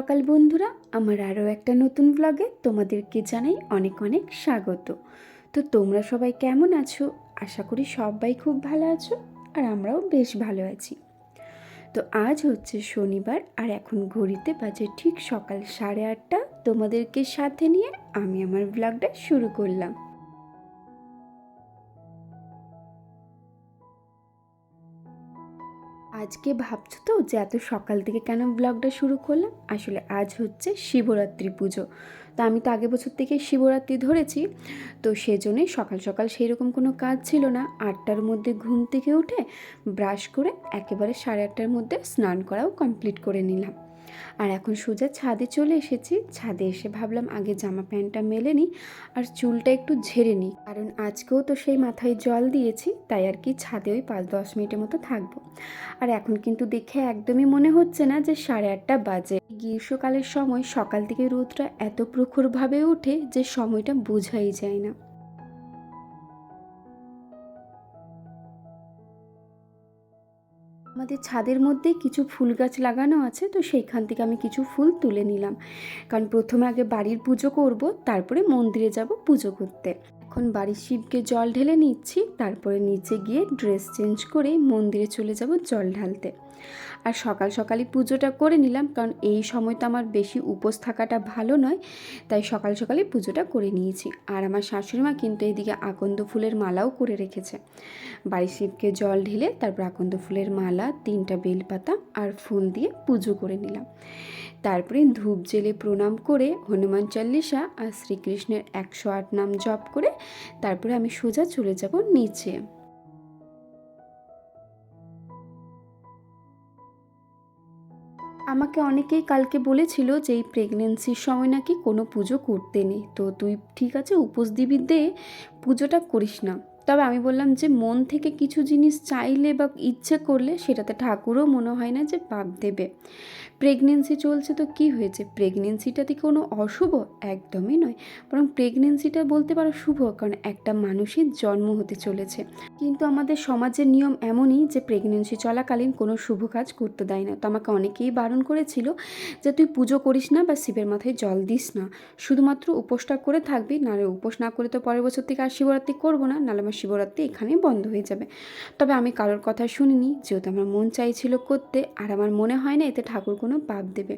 সকাল বন্ধুরা, আমার আরও একটা নতুন ব্লগে তোমাদেরকে জানাই অনেক অনেক স্বাগত। তো তোমরা সবাই কেমন আছো? আশা করি সবাই খুব ভালো আছো আর আমরাও বেশ ভালো আছি। তো আজ হচ্ছে শনিবার আর এখন ঘড়িতে বাজে ঠিক সকাল সাড়ে আটটা। তোমাদেরকে সাথে নিয়ে আমি আমার ব্লগটা শুরু করলাম। আজকে ভাবছ তো যে এত সকাল থেকে কেন ব্লগটা শুরু করলাম? আসলে আজ হচ্ছে শিবরাত্রি পুজো। তো আমি তো আগে বছর থেকে শিবরাত্রি ধরেছি, তো সেজন্যই সকাল সকাল সেই রকম কোনো কাজ ছিল না। আটটার মধ্যে ঘুম থেকে উঠে ব্রাশ করে একেবারে সাড়ে আটটার মধ্যে স্নান করাও কমপ্লিট করে নিলাম। আর এখন সোজা ছাদে চলে এসেছি। ছাদে এসে ভাবলাম আগে জামা প্যান্টটা মেলে নিই আর চুলটা একটু ঝেড়ে নিই। কারণ আজকেও তো সেই মাথায় জল দিয়েছি, তাই আর কি ছাদে ওই পাঁচ দশ মিনিটের মতো থাকব। আর এখন কিন্তু দেখে একদমই মনে হচ্ছে না যে সাড়ে আটটা বাজে। গ্রীষ্মকালের সময় সকাল থেকে রোদটা এত প্রখরভাবে ওঠে যে সময়টা বোঝাই যায় না। আমাদের ছাদের মধ্যে কিছু ফুল গাছ লাগানো আছে, তো সেইখান থেকে আমি কিছু ফুল তুলে নিলাম। কারণ প্রথমে আগে বাড়ির পুজো করব, তারপরে মন্দিরে যাব পুজো করতে। এখন বাড়ির শিবকে জল ঢেলে নিচ্ছি, তারপরে নিচে গিয়ে ড্রেস চেঞ্জ করে মন্দিরে চলে যাব জল ঢালতে। আর সকাল সকালই পুজোটা করে নিলাম, কারণ এই সময় তো আমার বেশি উপোস থাকাটা ভালো নয়, তাই সকাল সকালে পুজোটা করে নিয়েছি। আর আমার শাশুড়ি মা কিন্তু এইদিকে আকন্দ ফুলের মালাও করে রেখেছে। বাড়ির শিবকে জল ঢেলে তারপর আকন্দ ফুলের মালা, তিনটা বেলপাতা আর ফুল দিয়ে পুজো করে নিলাম। তারপরে ধূপ জেলে প্রণাম করে হনুমান চল্লিশা আর শ্রীকৃষ্ণের একশো আট নাম জপ করে তারপরে আমি সোজা চলে যাব নিচে। আমাকে অনেকেই কালকে বলেছিল যে এই প্রেগনেন্সির সময় নাকি কোনো পুজো করতে নেই। তো তুই ঠিক আছে উপোস দিবি দে, পুজোটা করিস না। তবে আমি বললাম যে, মন থেকে কিছু জিনিস চাইলে বা ইচ্ছে করলে সেটাতে ঠাকুরও মনে হয় না যে পাপ দেবে। প্রেগনেন্সি চলছে তো কি হয়েছে? প্রেগনেন্সিটা কি কোনো অশুভ? একদমই নয়। বরং প্রেগনেন্সিটা বলতে পারো শুভ, কারণ একটা মানুষের জন্ম হতে চলেছে। কিন্তু আমাদের সমাজের নিয়ম এমনই যে প্রেগনেন্সি চলাকালীন কোনো শুভ কাজ করতে দেয় না। তো আমাকে অনেকেই বারণ করেছিল যে, তুই পুজো করিস না বা শিবের মাথায় জল দিস না। শুধুমাত্র উপোসটা করে থাকবি, নাহলে উপোস না করে তো পরের বছর থেকে আর শিবরাত্রি করব না, নাহলে আমার শিবরাত্রি এখানেই বন্ধ হয়ে যাবে। তবে আমি কারোর কথা শুনিনি, যেহেতু আমার মন চাইছিল করতে, আর আমার মনে হয় না এতে ঠাকুর কোনো পাপ দেবে।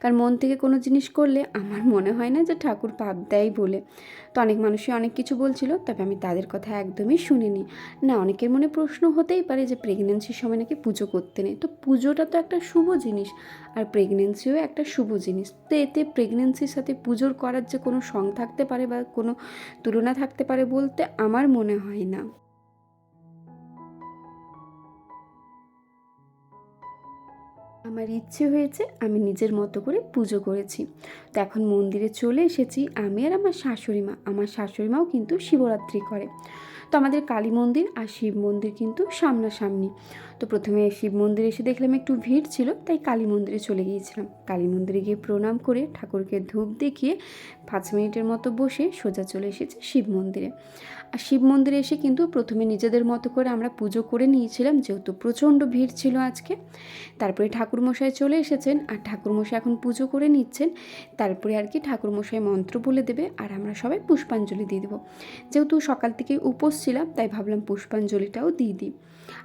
কারণ মন থেকে কোনো জিনিস করলে আমার মনে হয় না যে ঠাকুর পাপ দেয় বলে। তো অনেক মানুষই অনেক কিছু বলছিল, তবে আমি তাদের কথা একদমই শুনিনি। না, অনেকের মনে প্রশ্ন হতেই পারে যে প্রেগনেন্সির সময় নাকি পুজো করতে নেই। তো পুজোটা তো একটা শুভ জিনিস, আর প্রেগনেন্সিও একটা শুভ জিনিস। তো এতে প্রেগনেন্সির সাথে পুজোর করার যে কোনো সং থাকতে পারে বা কোনো তুলনা থাকতে পারে বলতে আমার মনে হয় না। আমার ইচ্ছে হয়েছে আমি নিজের মতো করে পুজো করেছি। তো এখন মন্দিরে চলে এসেছি আমি আর আমার শাশুড়ি মা। আমার শাশুড়ি মাও কিন্তু শিবরাত্রি করে। তো আমাদের কালী মন্দির আর শিব মন্দির কিন্তু সামনাসামনি। তো প্রথমে শিব মন্দিরে এসে দেখলাম একটু ভিড় ছিল, তাই কালী মন্দিরে চলে গিয়েছিলাম। কালী মন্দিরে গিয়ে প্রণাম করে ঠাকুরকে ধূপ দেখিয়ে পাঁচ মিনিটের মতো বসে সোজা চলে এসেছে শিব মন্দিরে। আর শিব মন্দিরে এসে কিন্তু প্রথমে নিজেদের মতো করে আমরা পুজো করে নিয়েছিলাম, যেহেতু প্রচণ্ড ভিড় ছিল আজকে। তারপরে ঠাকুরমশাই চলে এসেছেন আর ঠাকুরমশাই এখন পুজো করে নিচ্ছেন। তারপরে আর কি ঠাকুরমশাই মন্ত্র বলে দেবে আর আমরা সবাই পুষ্পাঞ্জলি দিয়ে দেবো। যেহেতু সকাল থেকে উপোস ছিলাম তাই ভাবলাম পুষ্পাঞ্জলিটাও দিয়ে দিই।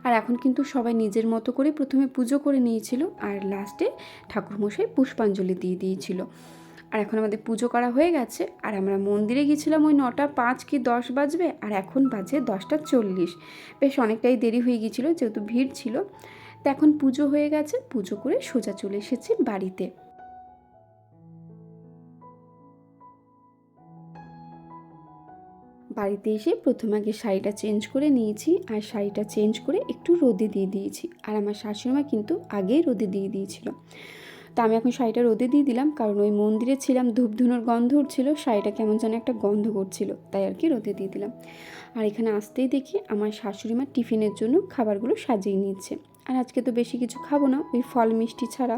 আর এখন কিন্তু সবাই নিজের মতো করে প্রথমে পুজো করে নিয়েছিল আর লাস্টে ঠাকুরমশাই পুষ্পাঞ্জলি দিয়ে দিয়েছিল। আর এখন আমাদের পুজো করা হয়ে গেছে, আর আমরা মন্দিরে গিয়েছিলাম ওই নটা পাঁচ কি দশ বাজবে, আর এখন বাজে দশটা চল্লিশ। বেশ অনেকটাই দেরি হয়ে গিয়েছিল, যেহেতু ভিড় ছিল। তো এখন পুজো হয়ে গেছে, পুজো করে সোজা চলে এসেছি বাড়িতে। বাড়িতে এসে প্রথমে আগে শাড়িটা চেঞ্জ করে নিয়েছি আর শাড়িটা চেঞ্জ করে একটু রোদে দিয়ে দিয়েছি। আর আমার শাশুড়িমা কিন্তু আগেই রোদে দিয়ে দিয়েছিল। তো আমি এখন শাড়িটা রোদে দিয়ে দিলাম কারণ ওই মন্দিরে ছিলাম ধূপ ধুনোর গন্ধ উঠছিল, শাড়িটা কেমন যেন একটা গন্ধ করছিল, তাই আর কি রোদে দিয়ে দিলাম। আর এখানে আসতেই দেখি আমার শাশুড়ি মা টিফিনের জন্য খাবারগুলো সাজিয়ে নিচ্ছে। আর আজকে তো বেশি কিছু খাব না, ওই ফল মিষ্টি ছাড়া।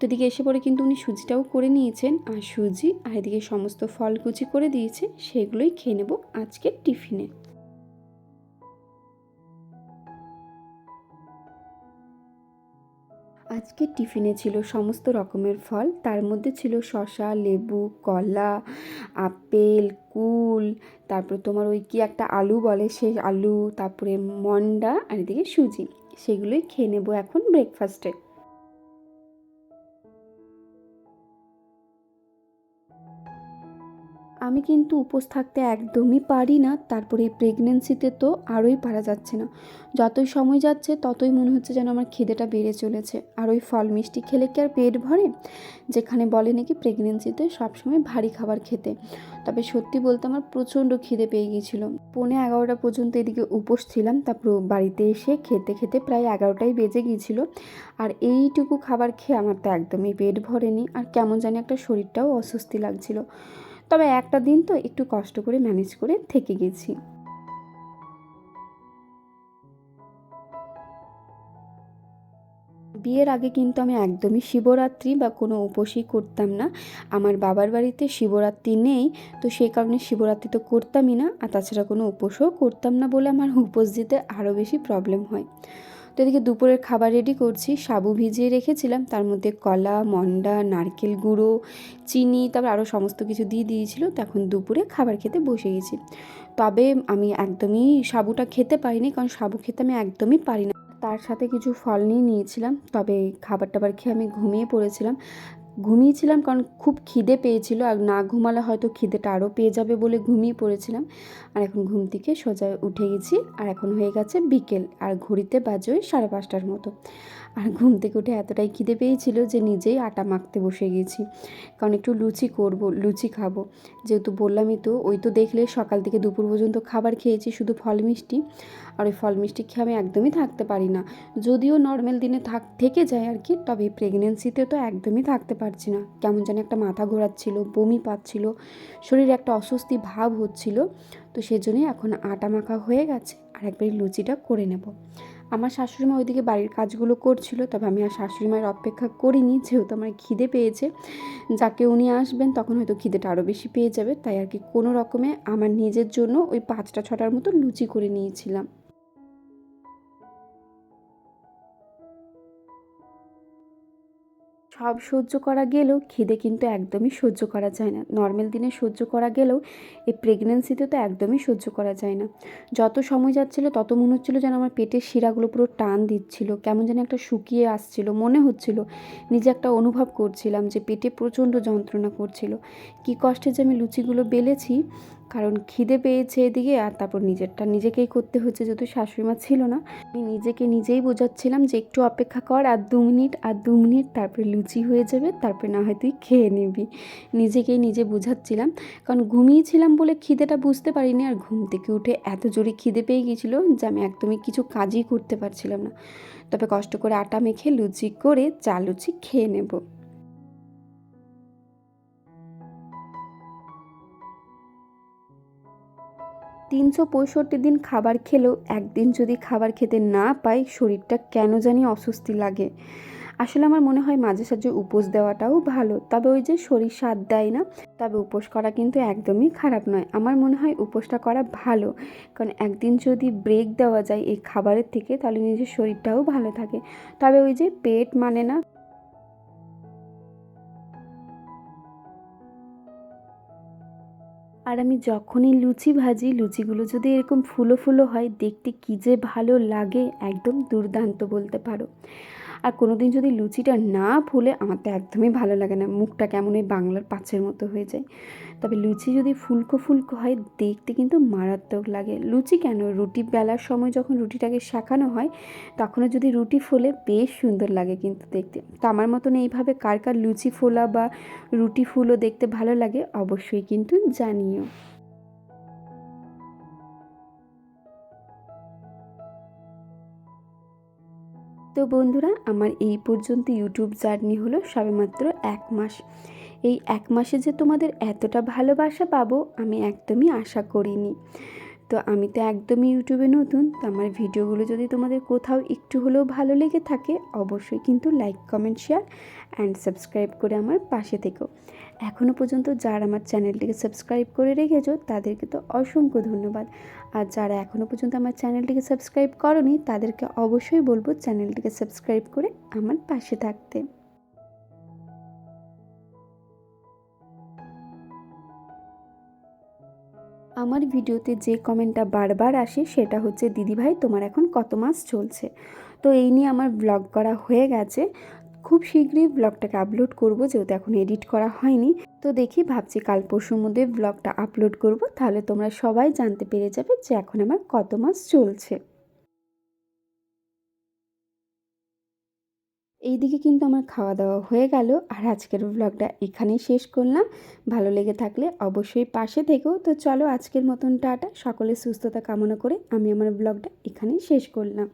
তো এদিকে এসে পরে কিন্তু উনি সুজিটাও করে নিয়েছেন আর সুজি আর এদিকে সমস্ত ফল কুচি করে দিয়েছে, সেগুলোই খেয়ে নেব আজকের টিফিনে। আজকে টিফিনে ছিল সমস্ত রকমের ফল, তার মধ্যে ছিল শশা লেবু, কলা, আপেল, কুল, তারপর তোমার ওই কি একটা আলু বলে সেই আলু, তারপরে মন্ডা আর এদিকে সুজি, সেগুলোই খেয়ে নেব এখন ব্রেকফাস্টে আমি কিন্তু উপোস থাকতে একদমই পারি না, তারপরে এই প্রেগনেন্সিতে তো আরোই পারা যাচ্ছে না। যতই সময় যাচ্ছে, ততই মনে হচ্ছে যেন আমার খিদেটা বেড়ে চলেছে। আর ওই ফল মিষ্টি খেলে কি আর পেট ভরে? যেখানে বলে নাকি প্রেগনেন্সিতে সবসময় ভারী খাবার খেতে। তবে সত্যি বলতে আমার প্রচণ্ড খিদে পেয়ে গিয়েছিল। পৌনে এগারোটা পর্যন্ত এদিকে উপোস ছিলাম, তারপর বাড়িতে এসে খেতে খেতে প্রায় এগারোটাই বেজে গিয়েছিল। আর এইটুকু খাবার খেয়ে আমার তো একদমই পেট ভরেনি, আর কেমন জানি একটা শরীরটাও অস্বস্তি লাগছিল। তবে একটা দিন তো একটু কষ্ট করে ম্যানেজ করে থেকে গেছি। বিয়ের আগে কিন্তু আমি একদমই শিবরাত্রি বা কোনো উপোসই করতাম না। আমার বাবার বাড়িতে শিবরাত্রি নেই, তো সেই কারণে শিবরাত্রি তো করতামই না। আর তাছাড়া কোনো উপোসও করতাম না বলে আমার উপোস দিতে আরও বেশি প্রবলেম হয়। তো এদিকে দুপুরের খাবার রেডি করছি। সাবু ভিজিয়ে রেখেছিলাম, তার মধ্যে কলা, মন্ডা, নারকেল গুঁড়ো, চিনি, তারপর আরও সমস্ত কিছু দিয়ে দিয়েছিল। তখন দুপুরে খাবার খেতে বসে গেছি। তবে আমি একদমই সাবুটা খেতে পারিনি, কারণ সাবু খেতে আমি একদমই পারি না। তার সাথে কিছু ফল নিয়ে নিয়েছিলাম, তবে খাবার টাবার খেয়ে আমি ঘুমিয়ে পড়েছিলাম। ঘুমিয়েছিলাম কারণ খুব খিদে পেয়েছিল আর না ঘুমালে হয়তো খিদেটা আরও পেয়ে যাবে বলে ঘুমিয়ে পড়েছিলাম। আর এখন ঘুম থেকে সোজা উঠে গেছি আর এখন হয়ে গেছে বিকেল আর ঘড়িতে বাজে ওই সাড়ে পাঁচটার মতো। আর ঘুম থেকে উঠে এতটাই খিদে পেয়েছিল যে নিজেই আটা মাখতে বসে গেছি। কারণ একটু লুচি করব, লুচি খাব। যেহেতু বললামই তো, ওই তো দেখলে সকাল থেকে দুপুর পর্যন্ত খাবার খেয়েছি, শুধু ফল মিষ্টি। আর ওই ফল মিষ্টি খেয়ে আমি একদমই থাকতে পারি না। যদিও নর্মাল দিনে থাক, থেকে যায় আর কি, তবে প্রেগনেন্সিতে তো একদমই থাকতে পারছি না। কেমন যেন একটা মাথা ঘোরাচ্ছিল, বমি পাচ্ছিল, শরীরে একটা অস্বস্তি ভাব হচ্ছিল। তো সেজন্যই এখন আটা মাখা হয়ে গেছে, আর একবার লুচিটা করে নেব। আমার শাশুড়ি মা ওইদিকে বাড়ির কাজগুলো করছিল, তবে আমি আর শাশুড়ি মায়ের অপেক্ষা করিনি, যেহেতু আমার খিদে পেয়েছে। যাকে উনি আসবেন, তখন হয়তো খিদেটা আরও বেশি পেয়ে যাবে। তাই আর কি কোনো রকমে আমার নিজের জন্য ওই পাঁচটা ছটার মতো লুচি করে নিয়েছিলাম। সব সহ্য করা গেলেও খিদে কিন্তু একদমই সহ্য করা যায় না। নর্মাল দিনে সহ্য করা গেলেও এই প্রেগনেন্সিতে তো একদমই সহ্য করা যায় না। যত সময় যাচ্ছিল, তত মনে হচ্ছিল যেন আমার পেটের শিরাগুলো পুরো টান দিচ্ছিল, কেমন যেন একটা শুকিয়ে আসছিল। মনে হচ্ছিল নিজে একটা অনুভব করছিলাম যে পেটে প্রচণ্ড যন্ত্রণা করছিল। কি কষ্টে যে আমি লুচিগুলো বেলেছি কারণ খিদে পেয়েছে এদিকে আর তারপর নিজেরটা নিজেকেই করতে হচ্ছে যেহেতু শাশুড়িমা ছিল না। আমি নিজেকে নিজেই বোঝাচ্ছিলাম যে একটু অপেক্ষা কর, আর দু মিনিট, আর দু মিনিট, তারপরে লুচি হয়ে যাবে, তারপরে না হয় তুই খেয়ে নিবি। নিজেকেই নিজে বোঝাচ্ছিলাম, কারণ ঘুমিয়েছিলাম বলে খিদেটা বুঝতে পারিনি, আর ঘুম থেকে উঠে এত জোরে খিদে পেয়ে গিয়েছিল যে আমি একদমই কিছু কাজই করতে পারছিলাম না। তবে কষ্ট করে আটা মেখে লুচি করে চা লুচি খেয়ে নেব। তিনশো পঁয়ষট্টি দিন খাবার খেলেও একদিন যদি খাবার খেতে না পাই, শরীরটা কেন জানি অস্বস্তি লাগে। আসলে আমার মনে হয় মাঝে সাঝে উপোস দেওয়াটাও ভালো, তবে ওই যে শরীর স্বাদ দেয় না, তবে উপোস করা কিন্তু একদমই খারাপ নয়। আমার মনে হয় উপোসটা করা ভালো, কারণ একদিন যদি ব্রেক দেওয়া যায় এই খাবারের থেকে, তাহলে নিজের শরীরটাও ভালো থাকে। তবে ওই যে পেট মানে না আর আমি যখনই লুচি ভাজি, লুচিগুলো যদি এরকম ফুলো ফুলো হয়, দেখতে কী যে ভালো লাগে, একদম দুর্দান্ত বলতে পারো। আর কোনো দিন যদি লুচিটা না ফুলে, আমার তো একদমই ভালো লাগে না। মুখটা কেমন ওই বাংলার পাঁচের মতো হয়ে যায়। তবে লুচি যদি ফুলকো ফুলকো হয়, দেখতে কিন্তু মারাত্মক লাগে। লুচি কেন? রুটি বেলার সময় যখন রুটিটাকে শেখানো হয়, তখনও যদি রুটি ফোলে, বেশ সুন্দর লাগে কিন্তু দেখতে। তো আমার মতন এইভাবে কার কার লুচি ফোলা বা রুটি ফুলও দেখতে ভালো লাগে, অবশ্যই কিন্তু জানিও। তো বন্ধুরা, আমার এই পর্যন্ত ইউটিউব জার্নি হলো সবেমাত্র এক মাস। এই এক মাসে যে তোমাদের এতটা ভালোবাসা পাবো, আমি একদমই আশা করিনি। তো আমি তো একদমই ইউটিউবে নতুন, তো আমার ভিডিওগুলো যদি তোমাদের কোথাও একটু হলেও ভালো লেগে থাকে, অবশ্যই কিন্তু like comment share and subscribe করে আমার পাশে থেকো। এখনও পর্যন্ত যারা আমার চ্যানেলটিকে সাবস্ক্রাইব করে রেখেছো, তাদেরকে তো অসংখ্য ধন্যবাদ। আর যারা এখনও পর্যন্ত আমার চ্যানেলটিকে সাবস্ক্রাইব করনি, তাদেরকে অবশ্যই বলব চ্যানেলটিকে সাবস্ক্রাইব করে আমার পাশে থাকতে। আমার ভিডিওতে যে কমেন্টটা বারবার আসে, সেটা হচ্ছে, দিদিভাই, তোমার এখন কত মাস চলছে? তো এই নিয়ে আমার ব্লগ করা হয়ে গেছে। খুব শীঘ্রই ব্লগটাকে আপলোড করব, যেহেতু এখন এডিট করা হয়নি। তো দেখি, ভাবছি কাল পরশুর মধ্যে ব্লগটা আপলোড করব। তাহলে তোমরা সবাই জানতে পেরে যাবে যে এখন আমার কত মাস চলছে। এইদিকে কিন্তু আমার খাওয়া দাওয়া হয়ে গেল, আর আজকের ব্লগটা এখানেই শেষ করলাম। ভালো লেগে থাকলে অবশ্যই পাশে থেকেও তো চলো আজকের মতন টাটা। সকলের সুস্থতা কামনা করে আমি আমার ব্লগটা এখানেই শেষ করলাম।